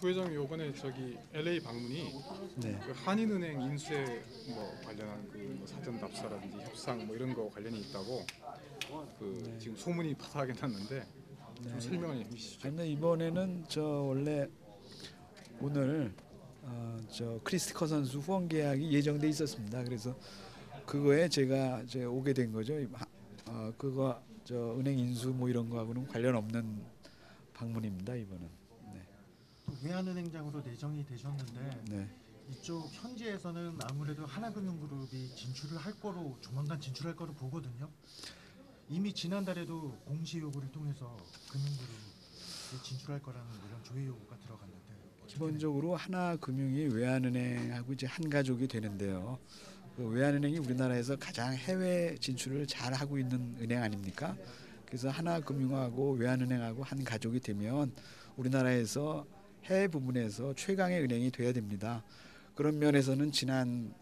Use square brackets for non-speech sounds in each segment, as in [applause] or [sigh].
부회장님 요번에 저기 LA 방문이 네. 그 한인은행 인수에 뭐 관련한 그뭐 사전 답사라든지 협상 뭐 이런 거 관련이 있다고 그 지금 소문이 파사하게 났는데 좀 설명을 해주시죠. 아니 이번에는 저 원래 오늘 어, 저 크리스티커 선수 후원 계약이 예정돼 있었습니다. 그래서 그거에 제가 이제 오게 된 거죠. 하- 어, 그거 저 은행 인수 뭐 이런 거하고는 관련 없는 방문입니다 이번은. 네. 또 외환은행장으로 내정이 되셨는데 네. 이쪽 현지에서는 아무래도 하나금융그룹이 진출을 할 거로 조만간 진출할 거로 보거든요. 이미 지난달에도 공시 요구를 통해서 금융그룹이 진출할 거라는 이런 조회 요구가 들어갔는데 기본적으로 하나금융이 외환은행하고 이제 한 가족이 되는데요. 그 외환은행이 우리나라에서 가장 해외 진출을 잘 하고 있는 은행 아닙니까? 그래서 하나금융하고 외환은행하고 한 가족이 되면 우리나라에서 해외 부분에서 최강의 은행이 돼야 됩니다. 그런 면에서는 지난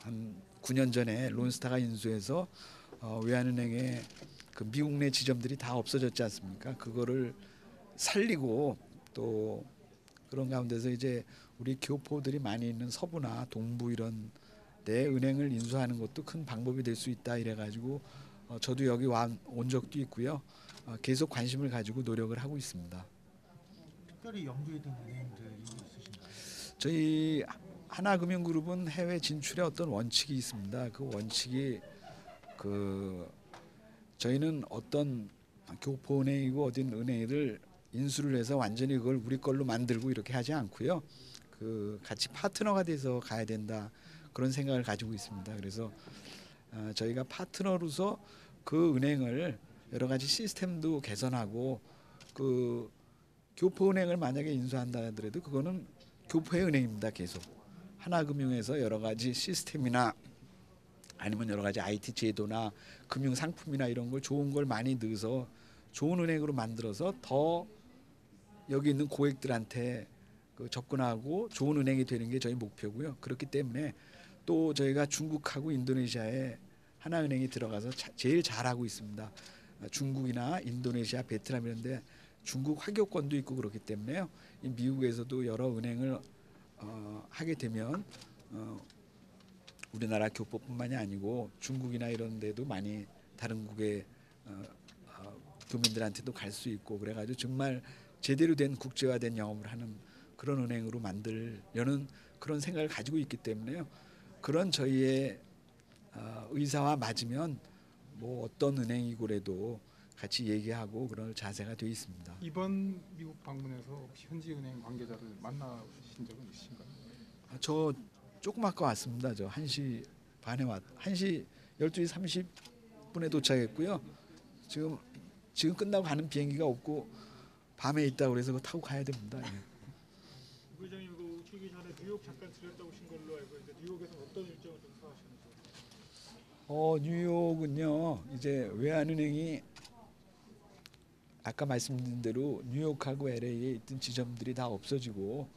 한 9년 전에 론스타가 인수해서 어, 외환은행의 그 미국 내 지점들이 다 없어졌지 않습니까? 그거를 살리고 또 그런 가운데서 이제 우리 교포들이 많이 있는 서부나 동부 이런 내 은행을 인수하는 것도 큰 방법이 될 수 있다 이래 가지고 어, 저도 여기 와, 온 적도 있고요. 어, 계속 관심을 가지고 노력을 하고 있습니다. 특별히 염두에 둔 은행들이 있으신가요? 저희 하나금융그룹은 해외 진출에 어떤 원칙이 있습니다. 그 원칙이 그 저희는 어떤 교포은행이고 어딘 은행을 인수를 해서 완전히 그걸 우리 걸로 만들고 이렇게 하지 않고요. 그 같이 파트너가 돼서 가야 된다 그런 생각을 가지고 있습니다. 그래서 어, 저희가 파트너로서 그 은행을 여러 가지 시스템도 개선하고 그 교포은행을 만약에 인수한다 하더라도 그거는 교포의 은행입니다. 계속 하나금융에서 여러 가지 시스템이나 아니면 여러 가지 IT 제도나 금융 상품이나 이런 걸 좋은 걸 많이 넣어서 좋은 은행으로 만들어서 더 여기 있는 고객들한테 그 접근하고 좋은 은행이 되는 게 저희 목표고요. 그렇기 때문에 또 저희가 중국하고 인도네시아에 하나은행이 들어가서 자- 제일 잘하고 있습니다. 어, 중국이나 인도네시아, 베트남 이런데 중국 화교권도 있고 그렇기 때문에요. 이 미국에서도 여러 은행을 어, 하게 되면 어, 우리나라 교포뿐만이 아니고 중국이나 이런 데도 많이 다른 국의 어, 어, 교민들한테도 갈 수 있고 그래가지고 정말 제대로 된 국제화된 영업을 하는 그런 은행으로 만들려는 그런 생각을 가지고 있기 때문에요. 그런 저희의 어, 의사와 맞으면 뭐 어떤 은행이고라도 같이 얘기하고 그런 자세가 되어 있습니다. 이번 미국 방문에서 혹시 현지 은행 관계자를 만나신 적은 있으신가요? 아, 저 조금 아까 왔습니다. 저 1시 반에 왔 1시 12시 30분에 도착했고요. 지금 지금 끝나고 가는 비행기가 없고 밤에 있다고 그래서 그거 타고 가야 됩니다. 예. 부회장님 그 우측기 전에 뉴욕 잠깐 들렸다 오신 걸로 알고 있는데 뉴욕에서 어떤 일정을 좀 소화하시는지 어 뉴욕은요 이제 외환은행이 아까 말씀드린 대로 뉴욕하고 LA에 있던 지점들이 다 없어지고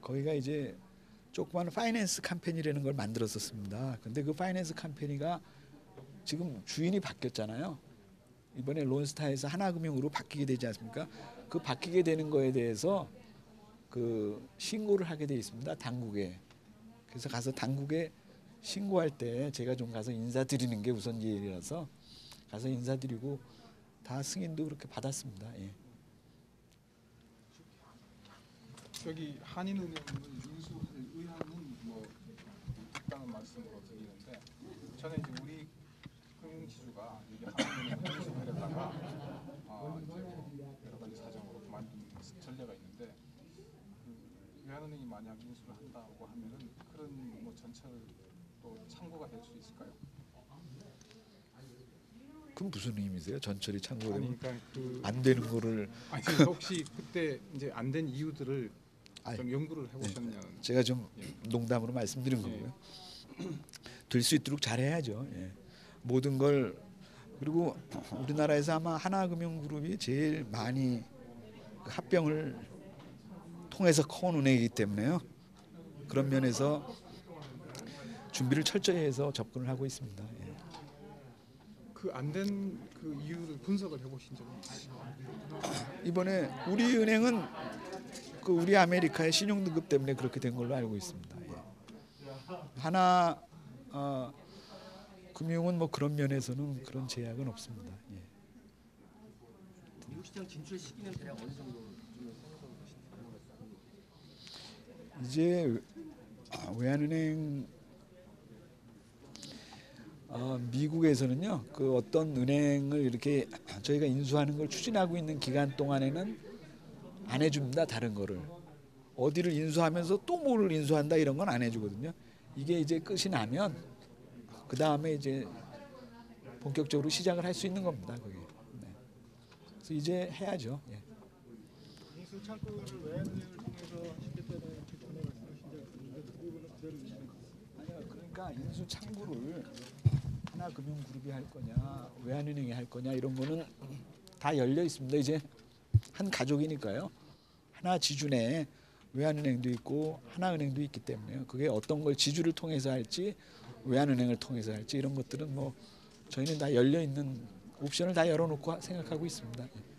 거기가 이제 조그마한 파이낸스 컴퍼니라는 걸 만들었었습니다. 근데 그 파이낸스 컴퍼니가 지금 주인이 바뀌었잖아요. 이번에 론스타에서 하나금융으로 바뀌게 되지 않습니까? 그 바뀌게 되는 거에 대해서 그 신고를 하게 돼 있습니다. 당국에. 그래서 가서 당국에 신고할 때 제가 좀 가서 인사드리는 게 우선 예의라서 가서 인사드리고 다 승인도 그렇게 받았습니다. 예. 저기 한인은행을 인수할 의향은 뭐 있다는 말씀으로 들리는데 전에 이제 우리 금융지주가 여기 한인은행 인수하려다가 뭐 여러 가지 사정으로 그만둔 전례가 있는데 그 외환은행이 만약 인수를 한다고 하면은 그런 뭐 전철 또 참고가 될 수 있을까요? 그럼 무슨 의미세요? 전철이 아니 그러니까 그 안 되는 거를 아니 혹시 그때 이제 안 된 이유들을 아니, 좀 연구를 해보셨냐는 제가 좀 농담으로 말씀드린 예. 거고요. [clears throat] 될수 있도록 잘해야죠. 예. 모든 걸 그리고 우리나라에서 아마 하나금융그룹이 제일 많이 그 합병을 통해서 커온 은행이기 때문에요. 그런 면에서 준비를 철저히 해서 접근을 하고 있습니다. 예. 그 안 된 그 이유를 분석을 해보신 적은 있으신가요? 이번에 우리 은행은 그 우리 아메리카의 신용 등급 때문에 그렇게 된 걸로 알고 있습니다. 예. 하나 어, 금융은 뭐 그런 면에서는 그런 제약은 없습니다. 예. 미국 시장 진출 시기는 대략 어느 정도 이제 아, 외환은행 어, 미국에서는요 그 어떤 은행을 이렇게 저희가 인수하는 걸 추진하고 있는 기간 동안에는 안 해줍니다 다른 거를. 어디를 인수하면서 또 뭐를 인수한다 이런 건 안 해주거든요. 이게 이제 끝이 나면 그 다음에 이제 본격적으로 시작을 할 수 있는 겁니다 그게. 네. 그래서 이제 해야죠. 예. 그러니까 인수 창구를 하나 금융그룹이 할 거냐, 외환은행이 할 거냐 이런 거는 다 열려 있습니다. 이제 한 가족이니까요. 하나 지주내 외환은행도 있고 하나은행도 있기 때문에요. 그게 어떤 걸 지주를 통해서 할지 외환은행을 통해서 할지 이런 것들은 뭐 저희는 다 열려 있는 옵션을 다 열어놓고 생각하고 있습니다. 예.